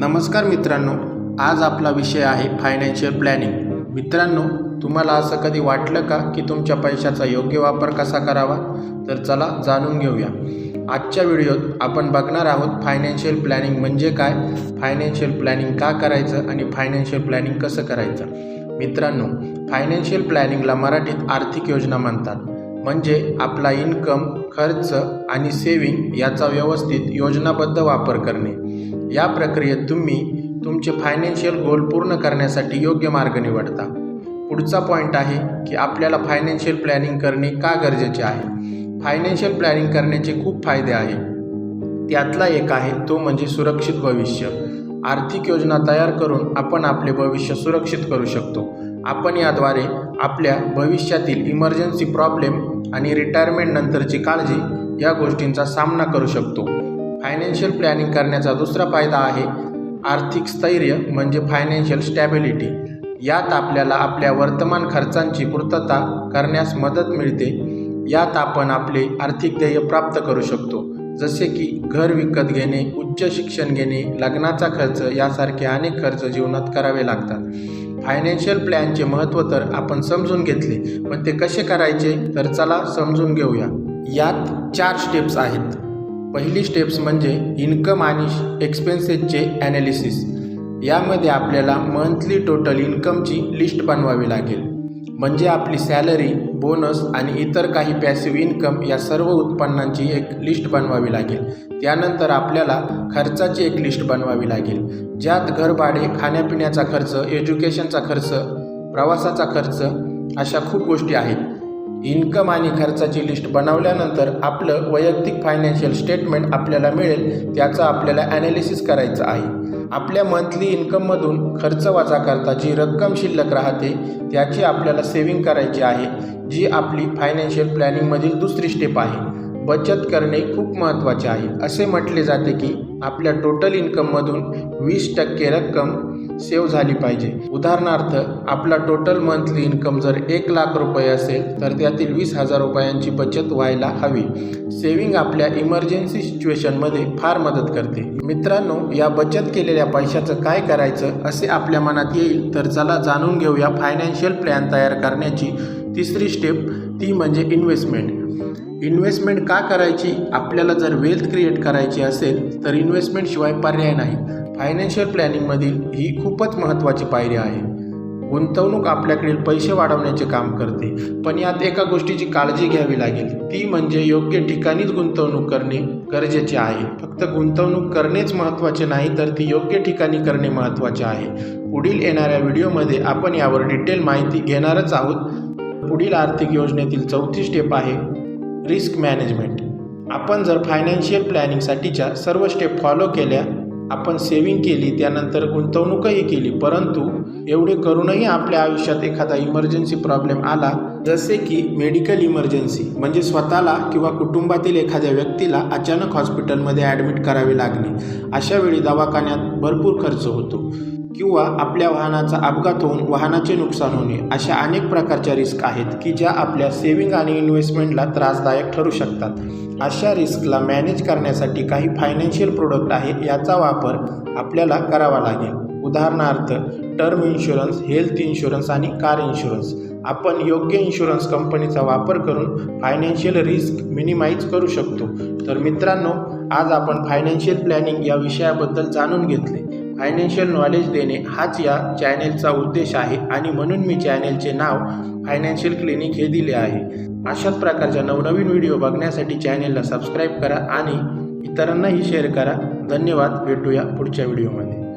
नमस्कार मित्रांनो आज आपला विषय आहे फायनान्शियल प्लॅनिंग मित्रांनो तुम्हाला असं कधी वाटलं का की तुमच्या पैशाचा योग्य वापर कसा करावा? तर चला जाणून घेऊया. आजच्या व्हिडिओत आपण बघणार आहोत फायनान्शियल प्लॅनिंग म्हणजे काय? फायनान्शियल प्लॅनिंग का करायचं आणि फायनान्शियल प्लॅनिंग कसं करायचं? मित्रांनो फायनान्शियल प्लॅनिंगला मराठीत आर्थिक योजना म्हणतात. म्हणजे आपला इन्कम खर्च आणि सेविंग याचा व्यवस्थित योजनाबद्ध वापर करणे. या प्रक्रियेत तुम्ही तुमचे फायनान्शियल गोल पूर्ण करण्यासाठी योग्य मार्ग निवडता. पुढचा पॉईंट आहे की आपल्याला फायनान्शियल प्लॅनिंग करणे का गरजेचे आहे? फायनान्शियल प्लॅनिंग करण्याचे खूप फायदे आहे. त्यातला एक आहे तो म्हणजे सुरक्षित भविष्य. आर्थिक योजना तयार करून आपण आपले भविष्य सुरक्षित करू शकतो. आपण याद्वारे आपल्या भविष्यातील इमर्जन्सी प्रॉब्लेम आणि रिटायरमेंट नंतरची काळजी या गोष्टींचा सामना करू शकतो. फायनान्शियल प्लॅनिंग करण्याचा दुसरा फायदा आहे आर्थिक स्थैर्य म्हणजे फायनान्शियल स्टॅबिलिटी यात आपल्याला आपल्या वर्तमान खर्चांची पूर्तता करण्यास मदत मिळते. यात आपण आपले आर्थिक ध्येय प्राप्त करू शकतो. जसे की घर विकत घेणे उच्च शिक्षण घेणे लग्नाचा खर्च यासारखे अनेक खर्च जीवनात करावे लागतात. फायनान्शियल प्लॅनचे महत्त्व तर आपण समजून घेतले पण ते कसे करायचे? तर चला समजून घेऊया. यात चार स्टेप्स आहेत. पहिली स्टेप्स म्हणजे इन्कम आणि एक्सपेन्सेसचे ॲनालिसिस यामध्ये आपल्याला मंथली टोटल इन्कमची लिस्ट बनवावी लागेल. म्हणजे आपली सॅलरी बोनस आणि इतर काही पॅसिव्ह इन्कम या सर्व उत्पन्नांची एक लिस्ट बनवावी लागेल. त्यानंतर आपल्याला खर्चाची एक लिस्ट बनवावी लागेल. ज्यात घरभाडे खाण्यापिण्याचा खर्च एज्युकेशनचा खर्च प्रवासाचा खर्च अशा खूप गोष्टी आहेत. इन्कम आणि खर्चाची लिस्ट बनवल्यानंतर आपलं वैयक्तिक फायनान्शियल स्टेटमेंट आपल्याला मिळेल त्याचा आपल्याला ॲनालिसिस करायचं आहे. आपल्या मंथली इन्कममधून खर्च वजा करता जी रक्कम शिल्लक राहते त्याची आपल्याला सेविंग करायची आहे जी आपली फायनान्शियल प्लॅनिंगमधील दुसरी स्टेप आहे. बचत करणे खूप महत्त्वाचे आहे. असे म्हटले जाते की आपल्या टोटल इन्कममधून वीस टक्के रक्कम सेव्ह झाली पाहिजे. उदाहरणार्थ आपला टोटल मंथली इन्कम जर एक लाख रुपये असेल तर त्यातील वीस हजार रुपयांची बचत व्हायला हवी. सेविंग आपल्या इमर्जन्सी सिच्युएशनमध्ये फार मदत करते. मित्रांनो या बचत केलेल्या पैशाचं काय करायचं असे आपल्या मनात येईल तर चला जाणून घेऊया फायनान्शियल प्लॅन तयार करण्याची तिसरी स्टेप ती म्हणजे इन्व्हेस्टमेंट इन्व्हेस्टमेंट का करायची? आपल्याला जर वेल्थ क्रिएट करायची असेल तर इन्व्हेस्टमेंटशिवाय पर्याय नाही. फायनान्शियल प्लॅनिंगमधील ही खूपच महत्त्वाची पायरी आहे. गुंतवणूक आपल्याकडील पैसे वाढवण्याचे काम करते पण यात एका गोष्टीची काळजी घ्यावी लागेल. ती म्हणजे योग्य ठिकाणीच गुंतवणूक करणे गरजेचे आहे. फक्त गुंतवणूक करणेच महत्त्वाचे नाही तर ती योग्य ठिकाणी करणे महत्त्वाचे आहे. पुढील येणाऱ्या व्हिडिओमध्ये आपण यावर डिटेल माहिती घेणारच आहोत. पुढील आर्थिक योजनेतील चौथी स्टेप आहे रिस्क मॅनेजमेंट. आपण जर फायनान्शियल प्लॅनिंगसाठीच्या सर्व स्टेप फॉलो केल्या आपण सेविंग केली त्यानंतर गुंतवणूकही केली परंतु एवढे करूनही आपल्या आयुष्यात एखादा इमर्जन्सी प्रॉब्लेम आला जसे की मेडिकल इमर्जन्सी म्हणजे स्वतःला किंवा कुटुंबातील एखाद्या व्यक्तीला अचानक हॉस्पिटलमध्ये ॲडमिट करावे लागणे. अशा वेळी दवाखान्यात भरपूर खर्च होतो. किंवा आपल्या वाहनाचा अपघात होऊन वाहनाचे नुकसान होणे अशा अनेक प्रकारच्या रिस्क आहेत की ज्या आपल्या सेविंग आणि इन्व्हेस्टमेंटला त्रासदायक ठरू शकतात. अशा रिस्कला मॅनेज करण्यासाठी काही फायनान्शियल प्रोडक्ट आहे याचा वापर आपल्याला करावा लागेल. उदाहरणार्थ टर्म इन्शुरन्स हेल्थ इन्शुरन्स आणि कार इन्शुरन्स. आपण योग्य इन्शुरन्स कंपनीचा वापर करून फायनान्शियल रिस्क मिनिमाइज करू शकतो. तर मित्रांनो आज आपण फायनान्शियल प्लॅनिंग या विषयाबद्दल जाणून घेतले. फायनान्शियल नॉलेज देणे हाच या चॅनेलचा उद्देश आहे आणि म्हणून मी चॅनेलचे नाव फायनान्शियल क्लिनिक हे दिले आहे. अशाच प्रकारच्या नवनवीन व्हिडिओ बघण्यासाठी चॅनेलला सबस्क्राईब करा आणि इतरांनाही शेअर करा. धन्यवाद. भेटूया पुढच्या व्हिडिओमध्ये